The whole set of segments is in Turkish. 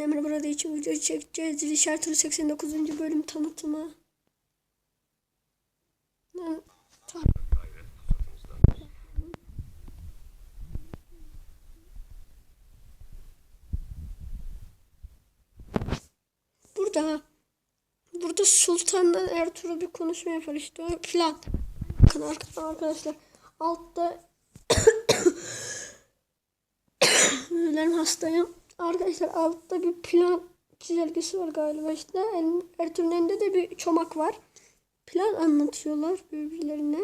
Emre burada için video çekeceğiz. Richard Turu 89. bölüm tanıtımı. Burada burada Sultan'la Ertuğrul bir konuşma yapar işte o plan. Bakın ar- arkadaşlar altta ben hastayım. Arkadaşlar altta bir plan çizelgesi var galiba işte. El- Ertuğrul'un de bir çomak var. Plan anlatıyorlar birbirlerine.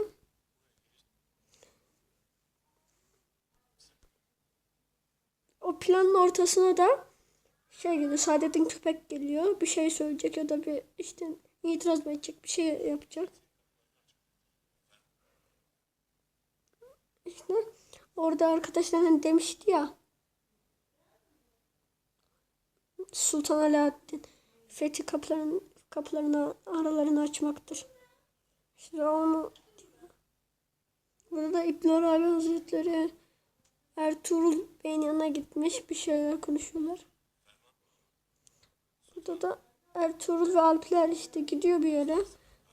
O planın ortasına da şey geliyor. Saadettin köpek geliyor. Bir şey söyleyecek ya da bir işte itiraz edecek bir şey yapacak. İşte orada arkadaşlar demişti ya Sultan Alaaddin fethi kapıların kapılarını aralarını açmaktır. İşte onu Burada İbn Arabi Hazretleri Ertuğrul Bey'in yanına gitmiş bir şeyler konuşuyorlar. Burada da Ertuğrul ve Alpler işte gidiyor bir yere.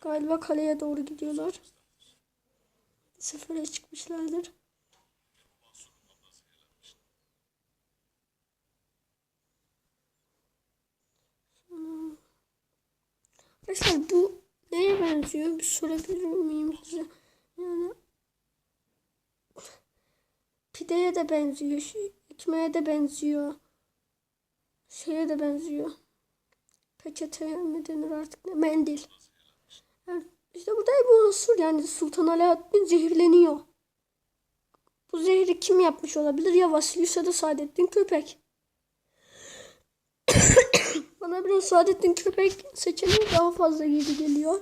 Galiba kaleye doğru gidiyorlar. Sefere çıkmışlardır. Hmm. Arkadaşlar bu neye benziyor? Bir sorabilir miyim size? Yani pideye de benziyor. Şey, ekmeğe de benziyor. Şeye de benziyor. Peçete mi denir artık ne? Mendil. Yani işte burada Ebu Mansur yani Sultan Alaaddin zehirleniyor. Bu zehri kim yapmış olabilir? Ya Vasilius ya da Saadettin Köpek. Bana biraz Saadettin Köpek seçeneği daha fazla gibi geliyor.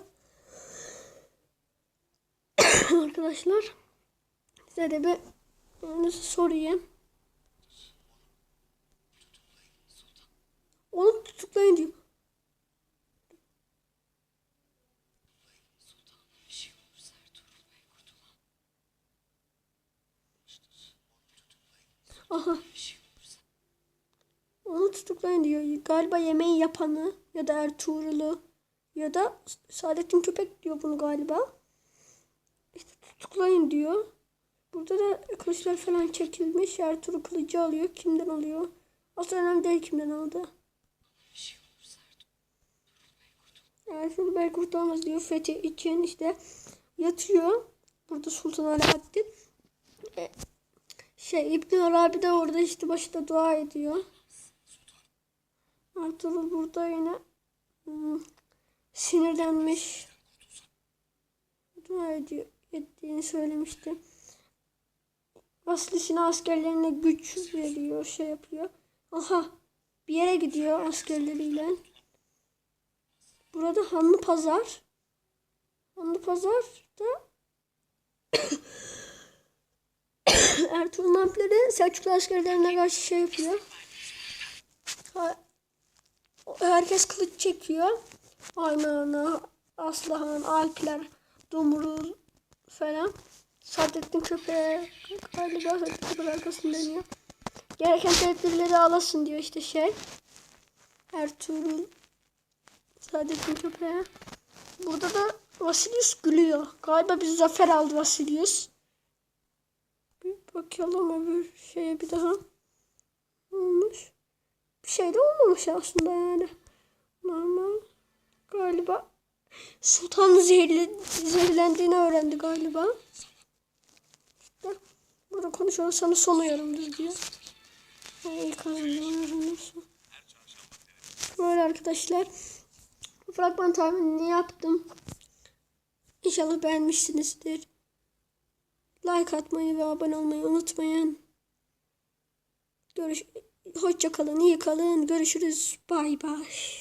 Arkadaşlar size de bir yani sorayım. Onu tutuklayın diyor. Aha. Onu tutuklayın diyor. Galiba yemeği yapanı ya da Ertuğrul'u ya da Saadettin Köpek diyor bunu galiba. İşte tutuklayın diyor. Burada da kılıçlar falan çekilmiş. Ertuğrul kılıcı alıyor. Kimden alıyor? Aslında önemli değil kimden aldı. Ertuğrul Bey kurtulamaz diyor. Fethi için işte yatıyor. Burada Sultan Alaaddin. E, şey İbn Arabi de orada işte başta dua ediyor. Ertuğrul burada yine hmm, sinirlenmiş. Dua ettiğini söylemişti. Vaslisine askerlerine güç veriyor, şey yapıyor. Aha bir yere gidiyor askerleriyle. Burada Hanlı Pazar. Hanlı Pazar'da Ertuğrul Alpleri Selçuklu askerlerine karşı şey yapıyor. Ha, herkes kılıç çekiyor. Ayman'a, Aslıhan, Alpler, Dumrul falan. Saadettin Köpeğe galiba Saadettin Köpeğe arkasında dönüyor. Gereken tedbirleri alasın diyor işte şey. Ertuğrul Saadettin Köpeğe. Burada da Vasilius gülüyor. Galiba bir zafer aldı Vasilius. Bir bakalım öbür şeye bir daha. Şey de olmamış aslında yani. Normal. Galiba Sultan zehirli, zehirlendiğini öğrendi galiba. Burada konuşuyor sana son uyarımdır diyor. Böyle arkadaşlar. Bu fragman tahminini yaptım. İnşallah beğenmişsinizdir. Like atmayı ve abone olmayı unutmayın. Görüş Hoşça kalın, iyi kalın. Görüşürüz. Bay bay.